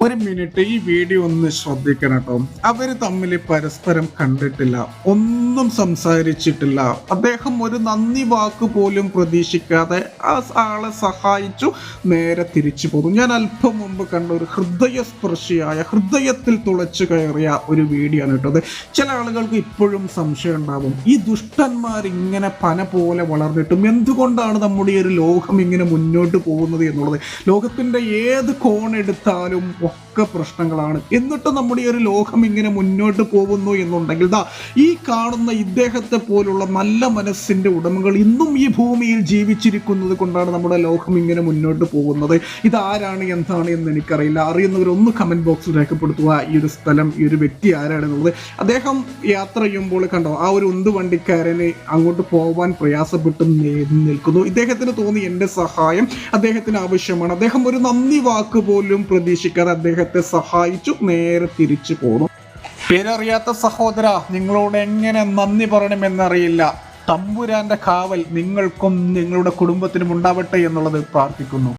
ഒരു മിനിറ്റ് ഈ വീഡിയോ ഒന്ന് ശ്രദ്ധിക്കണം കേട്ടോ. അവർ തമ്മിൽ പരസ്പരം കണ്ടിട്ടില്ല ഒന്നും സംസാരിച്ചിട്ടില്ല. അദ്ദേഹം ഒരു നന്ദി വാക്ക് പോലും പ്രതീക്ഷിക്കാതെ ആ ആളെ സഹായിച്ചു നേരെ തിരിച്ചു പോകും ഞാൻ അല്പം മുമ്പ് കണ്ട ഒരു ഹൃദയസ്പർശിയായ ഹൃദയത്തിൽ തുളച്ചു കയറിയ ഒരു വീഡിയോ ആണ് കേട്ടത് ചില ആളുകൾക്ക് ഇപ്പോഴും സംശയം ഉണ്ടാവും ഈ ദുഷ്ടന്മാർ ഇങ്ങനെ പന പോലെ വളർന്നിട്ടും എന്തുകൊണ്ടാണ് നമ്മുടെ ഈ ഒരു ലോകം ഇങ്ങനെ മുന്നോട്ട് പോകുന്നത് എന്നുള്ളത്? ലോകത്തിന്റെ ഏത് കോണെടുത്താലും ഒക്കെ പ്രശ്നങ്ങളാണ്. എന്നിട്ട് നമ്മുടെ ഒരു ലോകം ഇങ്ങനെ മുന്നോട്ട് പോകുന്നു എന്നുണ്ടെങ്കിൽ ദാ ഈ കാണുന്ന ഇദ്ദേഹത്തെ പോലുള്ള നല്ല മനസ്സിന്റെ ഉടമകൾ ഇന്നും ഈ ഭൂമിയിൽ ജീവിച്ചിരിക്കുന്നത് കൊണ്ടാണ് നമ്മുടെ ലോകം ഇങ്ങനെ മുന്നോട്ട് പോകുന്നത്. ഇതാരാണ് എന്താണ് എന്ന് എനിക്കറിയില്ല. അറിയുന്നവരൊന്ന് കമന്റ് ബോക്സിൽ രേഖപ്പെടുത്തുക. ഈ ഒരു സ്ഥലം ഈ ഒരു വ്യക്തി ആരാണെന്നുള്ളത്. അദ്ദേഹം യാത്ര ചെയ്യുമ്പോൾ കണ്ടോ ആ ഒരു ഉന്ത് വണ്ടിക്കാരനെ അങ്ങോട്ട് പോവാൻ പ്രയാസപ്പെട്ട് നിൽക്കുന്നു. ഇദ്ദേഹത്തിന് തോന്നി എന്റെ സഹായം അദ്ദേഹത്തിന് ആവശ്യമാണ്. അദ്ദേഹം ഒരു നന്ദി വാക്ക് പോലും പ്രതീക്ഷിക്കാതെ അദ്ദേഹത്തെ സഹായിച്ചു നേരെ തിരിച്ചു പോന്നു. പേരറിയാത്ത സഹോദര നിങ്ങളോട് എങ്ങനെ നന്ദി പറയണമെന്നറിയില്ല. തമ്പുരാന്റെ കാവൽ നിങ്ങൾക്കും നിങ്ങളുടെ കുടുംബത്തിനും ഉണ്ടാവട്ടെ എന്നുള്ളത് പ്രാർത്ഥിക്കുന്നു.